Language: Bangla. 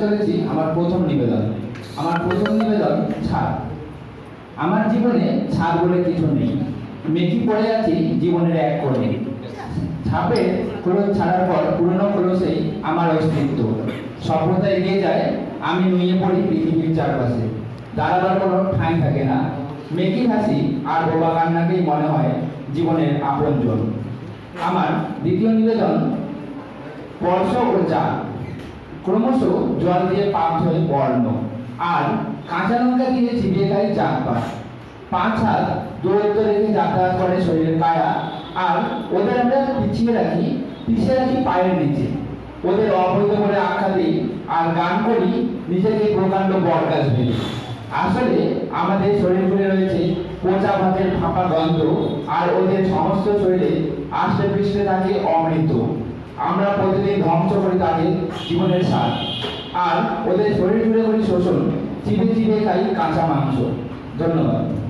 চলেছি, আমার প্রথম নিবেদন। আমার প্রথম নিবেদন ছাদ আমার জীবনে ছাদ বলে কিছু নেই। মেকি পড়ে আছি, জীবনের এক কোণে। ছাপে খোলস ছাড়ার পর পুরনো খোলসেই আমার অস্তিত্ব। সভ্যতা এগিয়ে যায়, আমি নুয়ে পড়ি পৃথিবীর চারপাশে। দাঁড়াবার কোনো ঠাঁই থাকে না। মেকি হাসি আর বোবা কান্নাকেই মনে হয় জীবনের আপনজন। আমার দ্বিতীয় নিবেদন, স্পর্শ ও চা ক্রমশ জল দিয়ে পাক হয়ে বর্ণ। আর কাঁচা লঙ্কা দিয়ে চিবিয়ে খাই চাক পাত পাঁচ হাত দূরত্ব রেখে যাতায়াত করে শরীরের কায়া আর ওদের আমরা পিছিয়ে রাখি পিছিয়ে রাখি পায়ের নিচে। ওদের অবৈধ করে আখ্যা দিই, আর গান করি, নিজেকে প্রকাণ্ড বরগাছ ভেবে আসলে আমাদের শরীর রয়েছে পচা ভাতের ফাঁপা গন্ধ, আর ওদের সমস্ত শরীরে আষ্টে পৃষ্ঠে থাকে অমৃত। আমরা ধ্বংস করে তাদের জীবনের স্বাদ। আর ওদের শরীর জুড়ে করি শোষণ চিবে চিবে খাই কাঁচা মাংস। ধন্যবাদ।